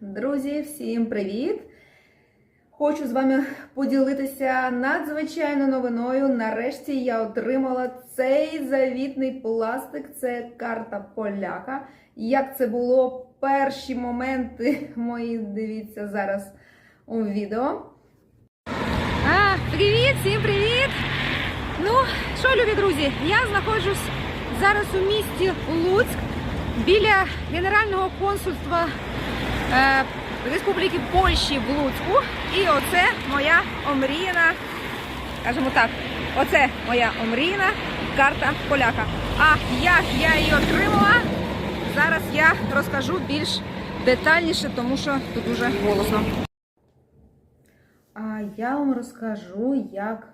Друзі, всім привіт! Хочу з вами поділитися надзвичайно новиною. Нарешті я отримала цей завітний пластик. Це карта поляка. Як це було перші моменти мої, дивіться зараз у відео. А, привіт, всім привіт! Ну, що, любі друзі, я знаходжусь зараз у місті Луцьк біля Генерального консульства Республіки Польщі в Луцьку. І оце моя омріяна, скажімо так, оце моя омріяна карта поляка. А як я її отримала, зараз я розкажу більш детальніше, тому що тут дуже голосно. А я вам розкажу, як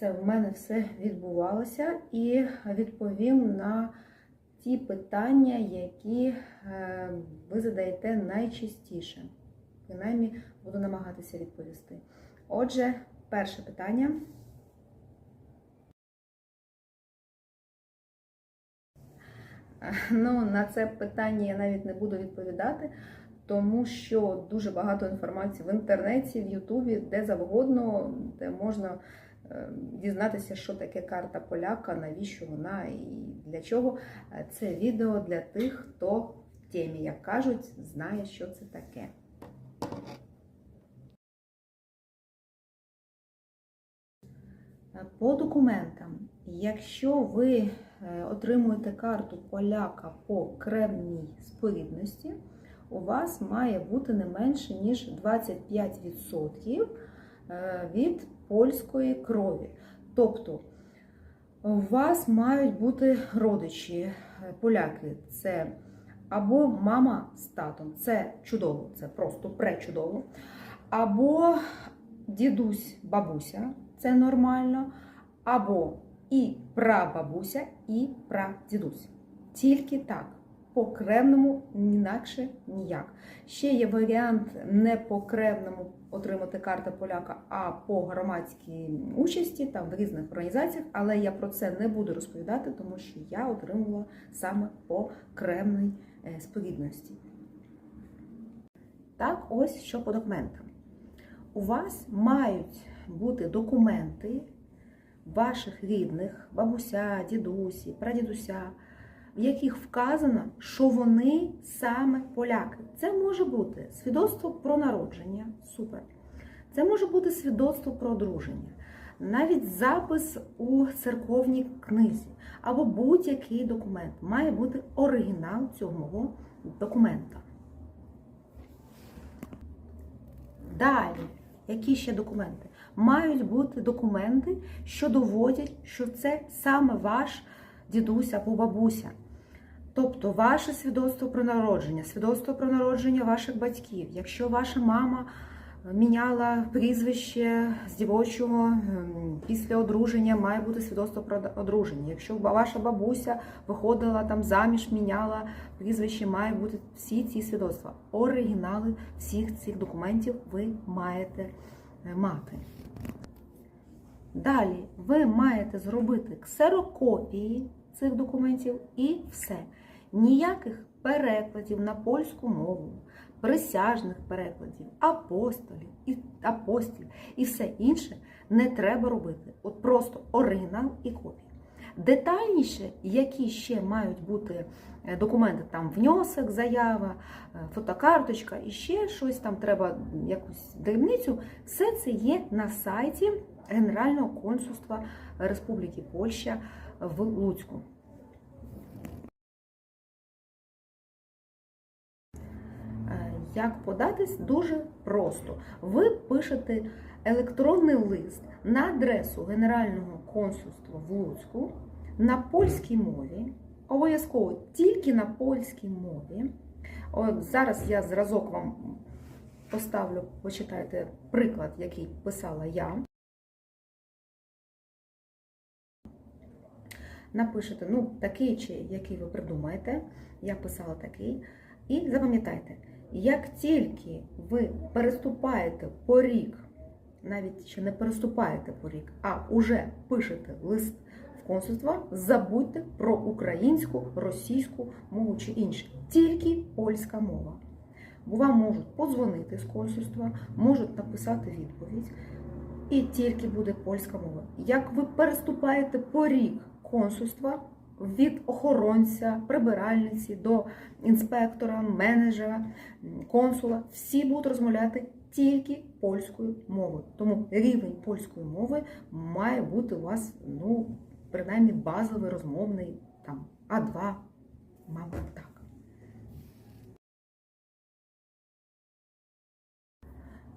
це в мене все відбувалося, і відповім на ті питання, які е, ви задаєте найчастіше. Принаймні, буду намагатися відповісти. Отже, перше питання. Е, Ну, на це питання я навіть не буду відповідати, тому що дуже багато інформації в інтернеті, в Ютубі, де завгодно, де можна дізнатися, що таке карта поляка, навіщо вона і для чого. Е, Це відео для тих, хто в темі, як кажуть, знає, що це таке. Е, По документам, якщо ви е, отримуєте карту поляка по кремній спорідності, у вас має бути не менше, ніж 25% е, від польської крові. Тобто у вас мають бути родичі е, поляки. Це або мама з татом, це чудово, це просто пречудово. Або дідусь, бабуся, це нормально. Або і прабабуся, і прадідусь. Тільки так. По кремному інакше ніяк. Ще є варіант не по кремному отримати карта поляка, а по громадській участі там в різних організаціях. Але я про це не буду розповідати, тому що я отримувала саме по кремній е, спорідності. Так, ось що по документам. У вас мають бути документи ваших рідних, бабуся, дідусі, прадідуся, в яких вказано, що вони саме поляки. Це може бути свідоцтво про народження, супер. Це може бути свідоцтво про одруження, навіть запис у церковній книзі або будь-який документ. Має бути оригінал цього документа. Далі, які ще документи? Мають бути документи, що доводять, що це саме ваш дідусь або бабуся. Тобто ваше свідоцтво про народження, свідоцтво про народження ваших батьків. Якщо ваша мама міняла прізвище з дівочого ем, після одруження, має бути свідоцтво про одруження. Якщо ваша бабуся виходила там заміж, міняла прізвище, має бути всі ці свідоцтва. Оригінали всіх цих документів ви маєте е, мати. Далі ви маєте зробити ксерокопії цих документів і все. Ніяких перекладів на польську мову, присяжних перекладів, апостолів і апостів і все інше не треба робити. От просто оригінал і копія. Детальніше, які ще мають бути е, документи, там внесок, заява, е, фотокарточка і ще щось там треба, якусь дрібницю, все це є на сайті Генерального консульства Республіки Польща в Луцьку. Як податись дуже просто. Ви пишете електронний лист на адресу Генерального консульства в Луцьку на польській мові, обов'язково тільки на польській мові. От зараз я зразок вам поставлю, почитайте приклад, який писала я. Напишете, ну, такий чи який ви придумаєте, я писала такий. І запам'ятайте, як тільки ви переступаєте поріг, навіть ще не переступаєте поріг, а уже пишете лист в консульство, забудьте про українську, російську мову чи інше. Тільки польська мова. бо вам можуть подзвонити з консульства, можуть написати відповідь, і тільки буде польська мова. Як ви переступаєте поріг консульства від охоронця, прибиральниці до інспектора, менеджера, консула, всі будуть розмовляти тільки польською мовою. Тому рівень польської мови має бути у вас, ну, принаймні базовий розмовний там А2, мабуть, так.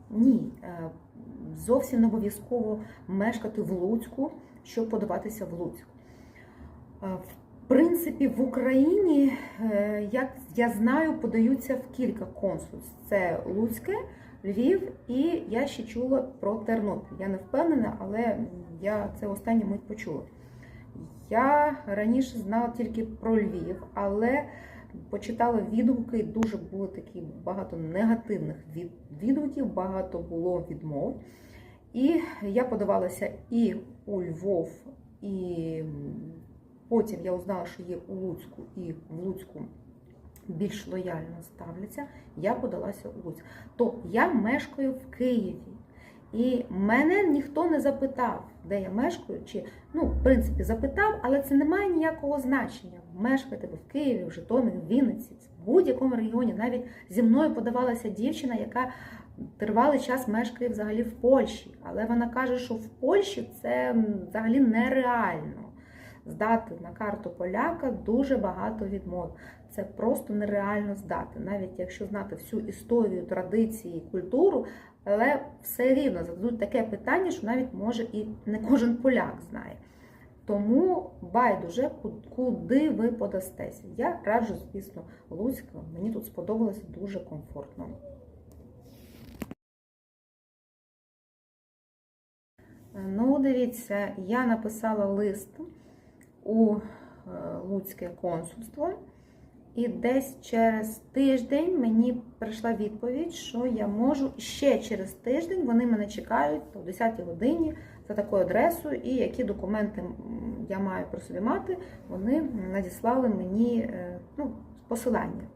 Ні, е, зовсім не обов'язково мешкати в Луцьку, щоб подаватися в Луцьк. Е, В принципі, в Україні, е, як я знаю, подаються в кілька консульств. Це Луцьке, Львів і я ще чула про Тернопіль. Я не впевнена, але я це останнє мить почула. Я раніше знала тільки про Львів, але почитала відгуки, дуже було такі багато негативних від- відгуків, багато було відмов. І я подавалася і у Львов, і потім я узнала, що є у Луцьку, і в Луцьку більш лояльно ставляться. Я подалася у Луцьк. То я мешкаю в Києві. І мене ніхто не запитав, де я мешкаю, чи ну, в принципі, запитав, але це не має ніякого значення. Мешкаєте ви в Києві, в Житомирі, в Вінниці, в будь-якому регіоні. Навіть зі мною подавалася дівчина, яка тривалий час мешкає взагалі в Польщі. Але вона каже, що в Польщі це взагалі нереально. Здати на карту поляка дуже багато відмов. Це просто нереально здати, навіть якщо знати всю історію, традиції, культуру, але все рівно зададуть таке питання, що навіть може і не кожен поляк знає. Тому байдуже, куди ви подастеся. Я раджу, звісно, Луцьк. Мені тут сподобалося дуже комфортно. Ну, дивіться, я написала лист у е, Луцьке консульство, і десь через тиждень мені прийшла відповідь, що я можу ще через тиждень вони мене чекають о 10 годині за такою адресою, і які документи я маю про собі мати, вони надіслали мені е, ну, посилання.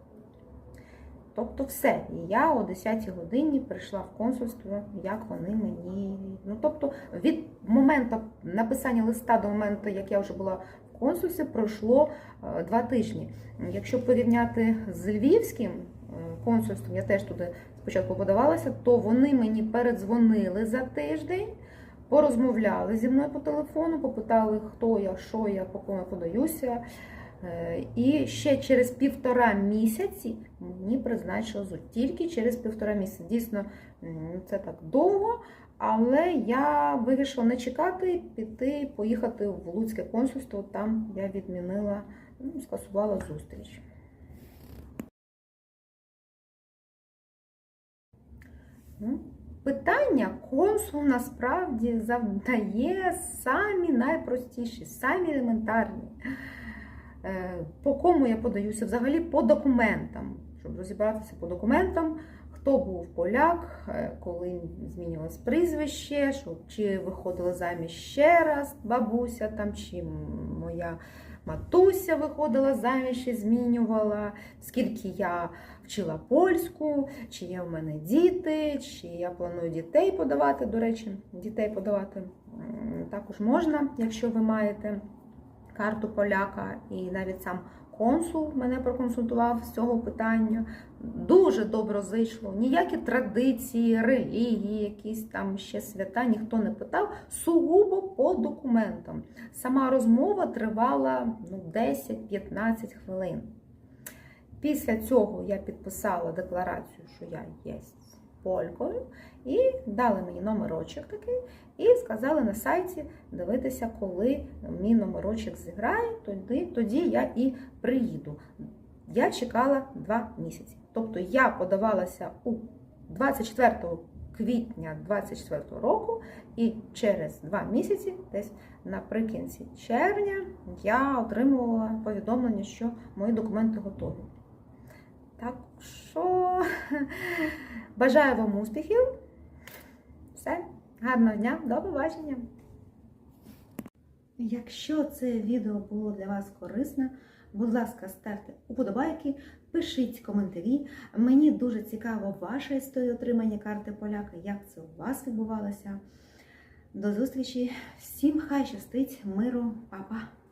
Тобто все. І я о 10 годині прийшла в консульство, як вони мені. Ну, тобто, від моменту написання листа до моменту, як я вже була в консульстві, пройшло е, два тижні. Якщо порівняти з львівським е, консульством, я теж туди спочатку подавалася, то вони мені передзвонили за тиждень, порозмовляли зі мною по телефону, попитали, хто я, що я, по кому подаюся. Е, І ще через півтора місяці мені призначили ЗУ. Тільки через півтора місяці. Дійсно, це так довго, але я вирішила не чекати, піти, поїхати в Луцьке консульство. Там я відмінила, ну, скасувала зустріч. Ну, Питання консул насправді завдає самі найпростіші, самі елементарні. Е, По кому я подаюся? Взагалі по документам, щоб розібратися по документам, хто був поляк, е, коли змінювалось прізвище, що чи виходила заміж ще раз бабуся там, чи моя матуся виходила заміж і змінювала, скільки я вчила польську, чи є в мене діти, чи я планую дітей подавати. До речі, дітей подавати також можна, якщо ви маєте карту поляка, і навіть сам консул мене проконсультував з цього питання. Дуже доброзичливо, ніякі традиції, релігії, якісь там ще свята ніхто не питав. Сугубо по документам. Сама розмова тривала ну, 10-15 хвилин. Після цього я підписала декларацію, що я є полькою, і дали мені номерочок такий, і сказали на сайті дивитися, коли мій номерочок зіграє, тоді, тоді я і приїду. Я чекала два місяці. Тобто я подавалася у 24 квітня 24 року, і через два місяці, десь наприкінці червня, я отримувала повідомлення, що мої документи готові. Так що бажаю вам успіхів. Все, гарного дня, до побачення. Якщо це відео було для вас корисне, Будь ласка, ставте уподобайки, пишіть коментарі. Мені дуже цікаво ваша історія отримання карти поляка, як це у вас відбувалося. До зустрічі! Всім хай щастить, миру, па-па!